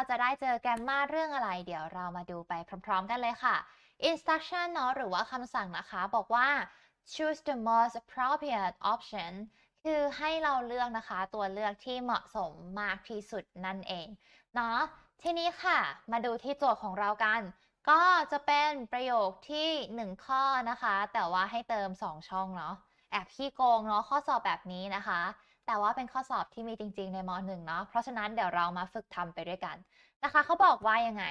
ราจะได้เจอแกรมมาเรื่องอะไร เดี๋ยวเรามาดูไปพร้อมๆ กันเลยค่ะ instruction เนาะหรือว่าคำสั่งนะคะบอกว่า choose the most appropriate option คือให้เราเลือกนะคะ ตัวเลือกที่เหมาะสมมากที่สุดนั่นเองเนาะทีนี้ค่ะ มาดูที่โจทย์ของเรากัน ก็จะเป็นประโยคที่ 1 ข้อนะคะ แต่ว่าให้เติม 2 ช่องเนาะแอบขี้โกงเนาะข้อสอบแบบนี้นะคะ แต่ว่าเป็นข้อสอบที่มีจริง ๆ ในม .1 เนาะ เพราะฉะนั้นเดี๋ยวเรามาฝึกทำไปด้วยกันนะคะเขาบอกว่ายังไง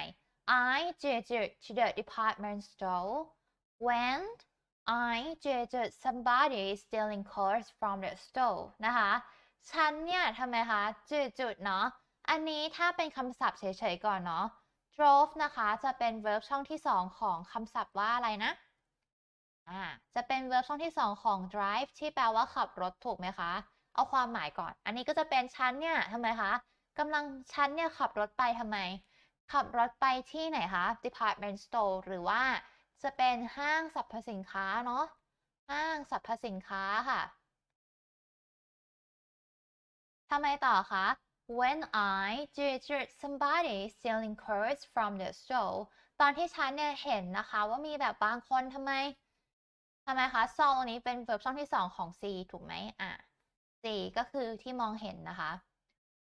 I jetted to the department store when I jetted somebody stealing clothes from the store นะคะ ฉันเนี่ยทำไมคะจุดจุดเนาะ อันนี้ถ้าเป็นคำศัพท์เฉยๆก่อนเนาะ drove นะคะจะเป็น verb ช่องที่ 2 ของคำศัพท์ว่าอะไรนะอ่าจะเป็น verb ช่องที่ 2 ของ drive ที่แปลว่าขับรถถูกไหมคะ เอาความหมายก่อน อันนี้ก็จะเป็นฉันเนี่ยทำไมคะกำลังฉันเนี่ยขับรถไปทำไม ขับรถไปที่ไหนคะ department store หรือว่าจะเป็นห้างสรรพสินค้าเนาะห้างสรรพสินค้าค่ะทำไมต่อคะ When I judged somebody stealing clothes from the store ตอนที่ฉันเนี่ยเห็นนะคะว่ามีแบบบางคนทำไมทำไมคะ saw ตรงนี้เป็น verb ช่องที่2ของ C ถูกไหมอะ C ก็คือที่มองเห็นนะคะ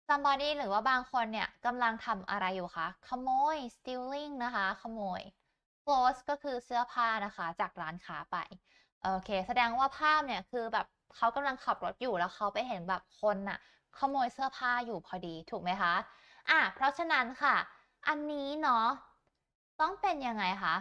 somebody หรือว่าบางคนเนี่ยกำลังทำอะไรอยู่คะขโมย stealing นะคะ ขโมย clothes ก็คือเสื้อผ้านะคะ จากร้านค้าไป โอเค แสดงว่าภาพเนี่ยคือแบบเขากำลังขับรถอยู่แล้วเขาไปเห็นแบบคนน่ะ ขโมยเสื้อผ้าอยู่พอดีถูกไหมคะอะเพราะฉะนั้นค่ะ อันนี้เนาะต้องเป็นยังไงคะ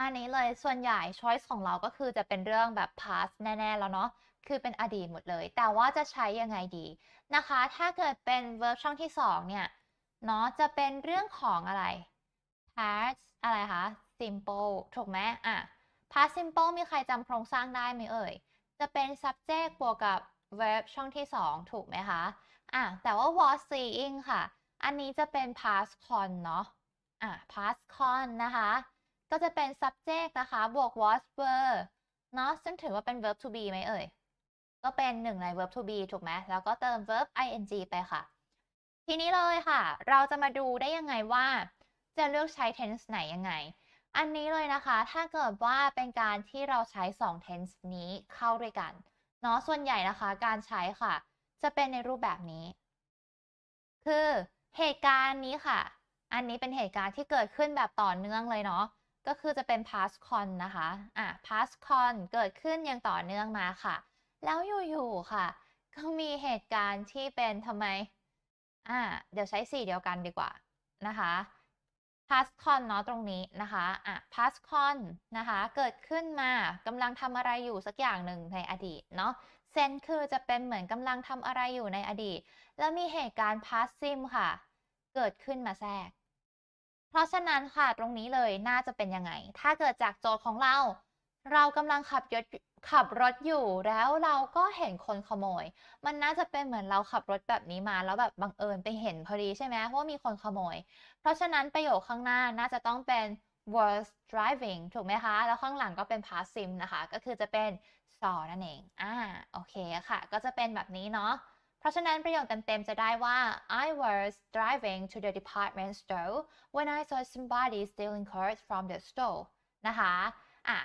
อันนี้เลยส่วนใหญ่ choice ของเราก็คือจะเป็นเรื่องแบบ past แน่ ๆ แล้วเนาะ คือเป็นอดีตหมดเลย แต่ว่าจะใช้ยังไงดีนะคะ ถ้าเกิดเป็น verb ช่องที่ 2 เนี่ย เนาะจะเป็นเรื่องของอะไร past อะไรคะ simple ถูกไหมอะ past simple มีใครจำโครงสร้างได้ไหมเอ่ย จะเป็น subject บวกกับ verb ช่องที่ 2 ถูกไหมคะอะแต่ว่า was seeing ค่ะ อันนี้จะเป็น past con เนาะอะ past con นะคะ ก็จะเป็น subject นะคะ บวก was were เนาะซึ่งถือว่าเป็น verb to be ไหมเอ่ย ก็เป็นหนึ่งใน verb to be ถูกไหมแล้วก็เติม verb ing ไปค่ะ ทีนี้เลยค่ะ เราจะมาดูได้ยังไงว่า จะเลือกใช้ tense ไหนยังไง อันนี้เลยนะคะ ถ้าเกิดว่าเป็นการที่เราใช้ 2 tense นี้เข้าด้วยกันเนาะส่วนใหญ่นะคะ การใช้ค่ะ จะเป็นในรูปแบบนี้ คือเหตุการณ์นี้ค่ะ อันนี้เป็นเหตุการณ์ที่เกิดขึ้นแบบต่อเนื่องเลยเนาะก็คือจะเป็น past con นะคะ อะ past con เกิดขึ้นอย่างต่อเนื่องมาค่ะ แล้วอยู่ๆค่ะ ก็มีเหตุการณ์ที่เป็นทำไม อ่า เดี๋ยวใช้สีเดียวกันดีกว่านะคะ past con เนาะตรงนี้นะคะอะ past con นะคะ เกิดขึ้นมากำลังทำอะไรอยู่สักอย่างหนึ่งในอดีตเนาะ sense คือจะเป็นเหมือนกำลังทำอะไรอยู่ในอดีต แล้วมีเหตุการณ์ past sim ค่ะ เกิดขึ้นมาแทรก เพราะฉะนั้นค่ะตรงนี้เลยน่าจะเป็นยังไง ถ้าเกิดจากโจทย์ของเรา เรากำลังขับยศขับรถอยู่แล้วเราก็เห็นคนขโมย มันน่าจะเป็นเหมือนเราขับรถแบบนี้มาแล้วแบบบังเอิญไปเห็นพอดีใช่ไหมว่ามีคนขโมย เพราะฉะนั้นประโยคข้างหน้าน่าจะต้องเป็น was driving ถูกไหมคะ แล้วข้างหลังก็เป็น past sim นะคะ ก็คือจะเป็น saw นั่นเอง อ่า โอเคค่ะ ก็จะเป็นแบบนี้เนาะ เพราะฉะนั้นประโยคเต็มๆ จะได้ว่า I was driving to the department store when I saw somebody stealing clothes from the store นะคะ อะ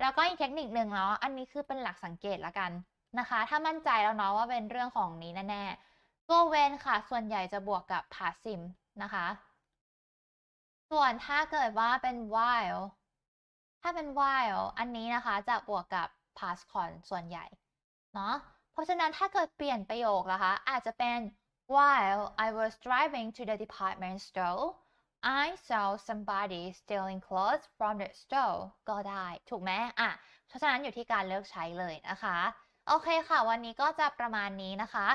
แล้วก็อีกเทคนิคหนึ่งเนาะ อันนี้คือเป็นหลักสังเกตละกันนะคะ ถ้ามั่นใจแล้วเนาะว่าเป็นเรื่องของนี้แน่ๆตัว when ค่ะ ส่วนใหญ่จะบวกกับ past sim นะคะ ส่วนถ้าเกิดว่าเป็น while ถ้าเป็น while อันนี้นะคะจะบวกกับ past con ส่วนใหญ่เนาะ เพราะฉะนั้นถ้าเกิดเปลี่ยนประโยคนะคะ อาจจะเป็น while I was driving to the department store I saw somebody stealing clothes from the store ก็ได้ ถูกไหมอะ เพราะฉะนั้นอยู่ที่การเลือกใช้เลยนะคะ โอเคค่ะ วันนี้ก็จะประมาณนี้นะคะ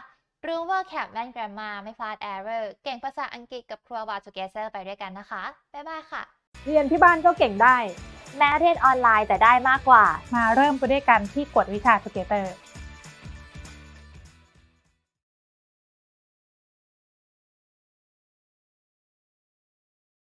รู้ว่าแคปแม่น grammar ไม่พลาด error เก่งภาษาอังกฤษกับครัวบา together ไปด้วยกันนะคะ บ๊ายบายค่ะ เรียนที่บ้านก็เก่งได้ แม้เรียนออนไลน์แต่ได้มากกว่า มาเริ่มไปด้วยกันที่กวดวิชาสเกตเตอร์